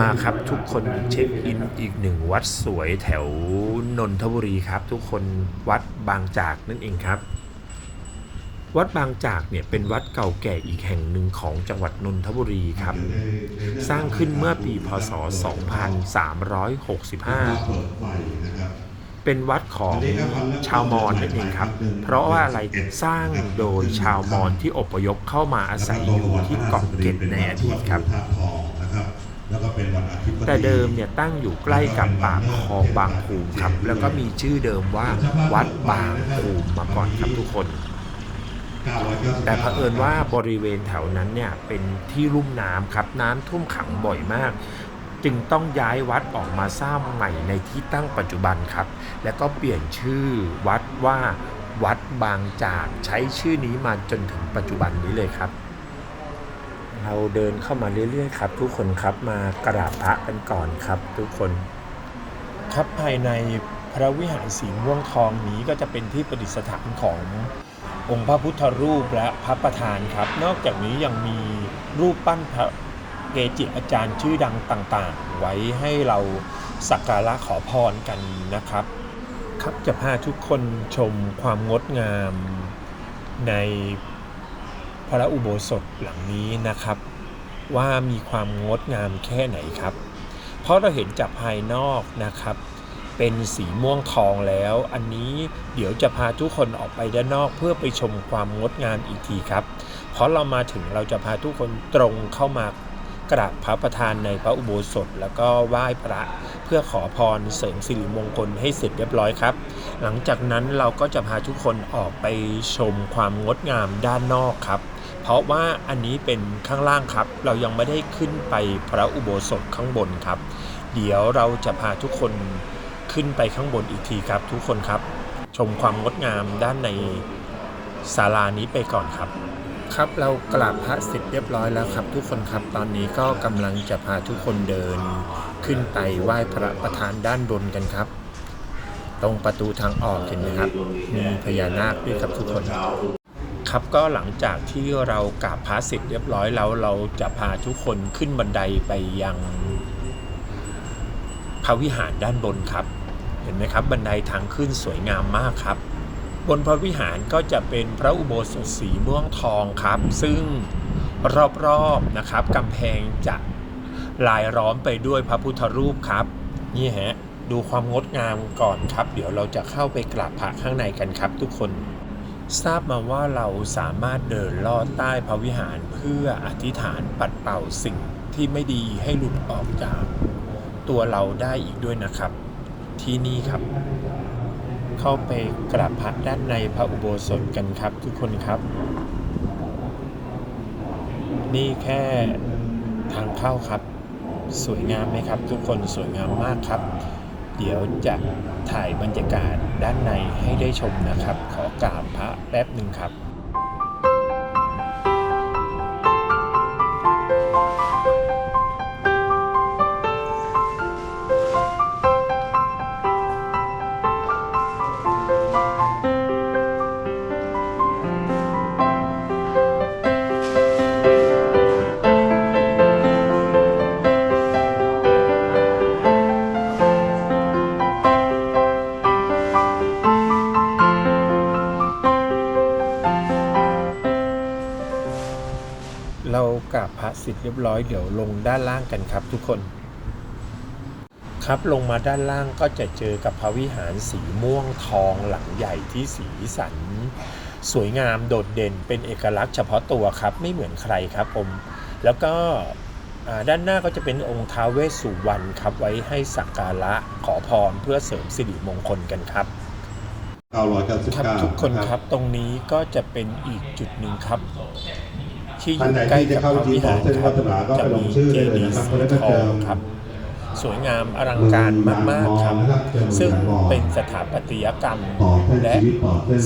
มาครับทุกคนเช็คอินอีกหนึ่งวัดสวยแถวนนทบุรีครับ ทุกคนวัดบางจากนั่นเองครับ วัดบางจากเนี่ยเป็นวัดเก่าแก่อีกแห่งหนึ่งของจังหวัดนนทบุรีครับ สร้างขึ้นเมื่อปีพศ 2365เป็นวัดของชาวมอญนั่นเองครับ เพราะว่าอะไรสร้างโดยชาวมอญที่อพยพเข้ามาอาศัยอยู่ที่เกาะเกร็ดในอดีตครับ แต่เดิมเนี่ยตั้งอยู่ใกล้กับปากคลองบางภูมิครับ แล้วก็มีชื่อเดิมว่าวัดบางภูมิมาก่อนครับทุกคน แต่เผอิญว่าบริเวณแถวนั้นเนี่ยเป็นที่ลุ่มน้ำครับน้ำท่วมขังบ่อยมาก จึงต้องย้ายวัดออกมาสร้างใหม่ในที่ตั้งปัจจุบันครับ แล้วก็เปลี่ยนชื่อวัดว่าวัดบางจากใช้ชื่อนี้มาจนถึงปัจจุบันนี้เลยครับ เราเดินเข้ามาเรื่อยๆครับ ทุกคนครับมากราบพระกันก่อนครับ ทุกคน ครับภายในพระวิหารสีม่วงทองนี้ก็จะเป็นที่ประดิษฐานขององค์พระพุทธรูปและพระประธานครับ นอกจากนี้ยังมีรูปปั้นพระเกจิอาจารย์ชื่อดังต่างๆ ไว้ให้เราสักการะขอพรกันนะครับ ครับจะพาทุกคนชมความงดงามใน ระอุโบสถหลังนี้นะครับ ว่ามีความงดงามแค่ไหนครับ เพราะเราเห็นจากภายนอกนะครับ เป็นสีม่วงทองแล้ว อันนี้เดี๋ยวจะพาทุกคนออกไปด้านนอกเพื่อไปชมความงดงามอีกทีครับ เพราะเรามาถึงเราจะพาทุกคนตรงเข้ามากราบพระประธานในพระอุโบสถ แล้วก็ไหว้พระเพื่อขอพรเสริมสิริมงคลให้เสร็จเรียบร้อยครับ หลังจากนั้นเราก็จะพาทุกคนออกไปชมความงดงามด้านนอกครับ เพราะว่าอันนี้เป็นข้างล่างครับ เรายังไม่ได้ขึ้นไปพระอุโบสถข้างบนครับ เดี๋ยวเราจะพาทุกคนขึ้นไปข้างบนอีกทีครับ ทุกคนครับ ชมความงดงามด้านในศาลานี้ไปก่อนครับ ครับเรากราบพระเสร็จเรียบร้อยแล้วครับ ทุกคนครับตอนนี้ก็กำลังจะพาทุกคนเดิน ขึ้นไปไหว้พระประธานด้านบนกันครับ ตรงประตูทางออกเห็นไหมครับ มีพญานาคด้วยครับทุกคน ครับก็หลังจากที่เรากราบพระเสร็จเรียบร้อยแล้วเราจะพาทุกคนขึ้นบันไดไปยังพระวิหารด้านบนครับ เห็นไหมครับบันไดทางขึ้นสวยงามมากครับ บนพระวิหารก็จะเป็นพระอุโบสถสีม่วงทองครับ ซึ่งรอบๆนะครับกำแพงจะลายล้อมไปด้วยพระพุทธรูปครับนี่ฮะดูความงดงามก่อนครับ เดี๋ยวเราจะเข้าไปกราบพระข้างในกันครับทุกคน ทราบมาว่าเราสามารถเดินลอดใต้พระวิหารเพื่ออธิษฐานปัดเป่าสิ่งที่ไม่ดีให้หลุดออกจาก ตัวเราได้อีกด้วยนะครับ ที่นี่ครับ เข้าไปกราบพระด้านในพระอุโบสถกันครับทุกคนครับ นี่แค่ทางเข้าครับ สวยงามไหมครับ ทุกคนสวยงามมากครับ เดี๋ยวจะถ่ายบรรยากาศด้านในให้ได้ชมนะครับ ขอกราบพระแป๊บหนึ่งครับ เสร็จเรียบร้อยเดี๋ยวลงด้านล่างกันครับทุกคน ครับลงมาด้านล่างก็จะเจอกับพระวิหารสีม่วงทองหลังใหญ่ที่สีสัน สวยงามโดดเด่นเป็นเอกลักษณ์เฉพาะตัวครับไม่เหมือนใครครับผม แล้วก็อ่าด้านหน้าก็จะเป็นองค์ท้าวเวสสุวรรณครับไว้ให้สักการะขอพรเพื่อเสริมสิริมงคลกันครับ999ครับทุกคนครับตรงนี้ก็จะเป็นอีกจุดหนึ่งครับ ที่อท่านยู่ใดใกล้ที่จะกับเข้าพระพิธีวิขอหางรเส้นครัวับฒนาก็จะไปลมีงชื่อเจได้เลยดีนะย์ครับสีแล้วก็ทเจอองครับ สวยงามอลังการมากๆครับ ซึ่งเป็นสถาปัตยกรรมและ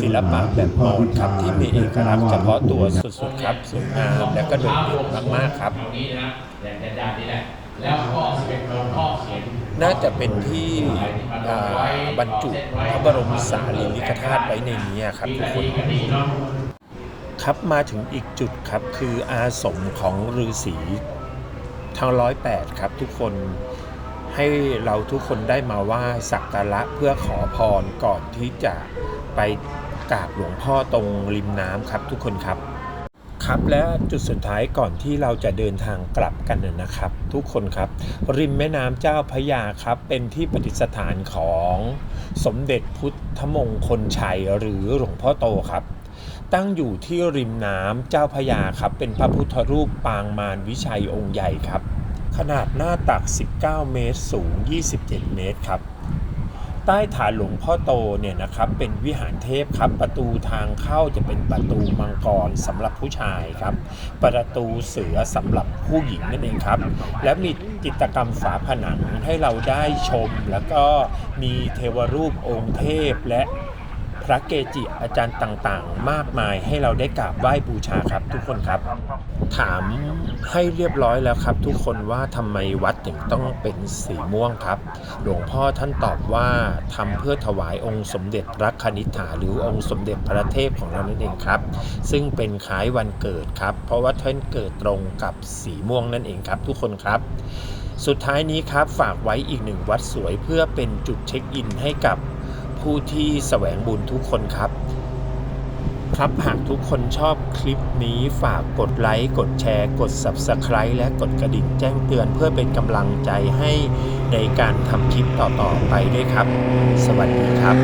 ศิลปะแบบมอญครับที่มีเอกลักษณ์เฉพาะตัวสุดๆครับสวยงามและก็โดดเด่นมากๆครับตรงนี้นะแหล่งญาตินี่แหละแล้วก็เป็นข้อเขียนน่าจะเป็นที่อ่าบรรจุพระบรมสารีริกธาตุไว้ในนี้ครับทุกคนก็ดีเนาะ ครับมาถึงอีกจุดครับคืออาสมของฤาษีทางร้อยแปดครับทุกคนให้เราทุกคนได้มาไหว่าสักการะเพื่อขอพรก่อนที่จะไปกราบหลวงพ่อตรงริมน้ำครับทุกคนครับ ครับและจุดสุดท้ายก่อนที่เราจะเดินทางกลับกันนะนะครับ ทุกคนครับ ริมแม่น้ำเจ้าพระยาครับ เป็นที่ประดิษฐานของสมเด็จพุทธมงคลชัยหรือหลวงพ่อโตครับ ตั้งอยู่ที่ริมน้ำเจ้าพยาครับ เป็นพระพุทธรูปปางมารวิชัยองค์ใหญ่ครับ ขนาดหน้าตัก 19 เมตร สูง 27 เมตรครับ ใต้ฐานหลวงพ่อโตเนี่ยนะครับ เป็นวิหารเทพครับ ประตูทางเข้าจะเป็นประตูมังกรสำหรับผู้ชายครับ ประตูเสือสำหรับผู้หญิงนั่นเองครับ และมีจิตรกรรมฝาผนังให้เราได้ชม แล้วก็มีเทวรูปองค์เทพและ พระเกจิอาจารย์ต่างๆ มากมายให้เราได้กราบไหว้บูชาครับ ทุกคนครับ ถามให้เรียบร้อยแล้วครับ ทุกคนว่าทำไมวัดถึงต้องเป็นสีม่วงครับ หลวงพ่อท่านตอบว่าทำเพื่อถวายองค์สมเด็จรักคณิษฐาหรือองค์สมเด็จพระเทพของเรานั่นเองครับ ซึ่งเป็นคล้ายวันเกิดครับ เพราะว่าท่านเกิดตรงกับสีม่วงนั่นเองครับ ทุกคนครับสุดท้ายนี้ครับฝากไว้อีกหนึ่งวัดสวยเพื่อเป็นจุดเช็คอินให้กับ ผู้ที่แสวงบุญทุกคนครับ ครับหากทุกคนชอบคลิปนี้ฝากกดไลค์กดแชร์กด Subscribe และกดกระดิ่งแจ้งเตือนเพื่อเป็นกำลังใจให้ในการทำคลิปต่อๆไปด้วยครับ สวัสดีครับ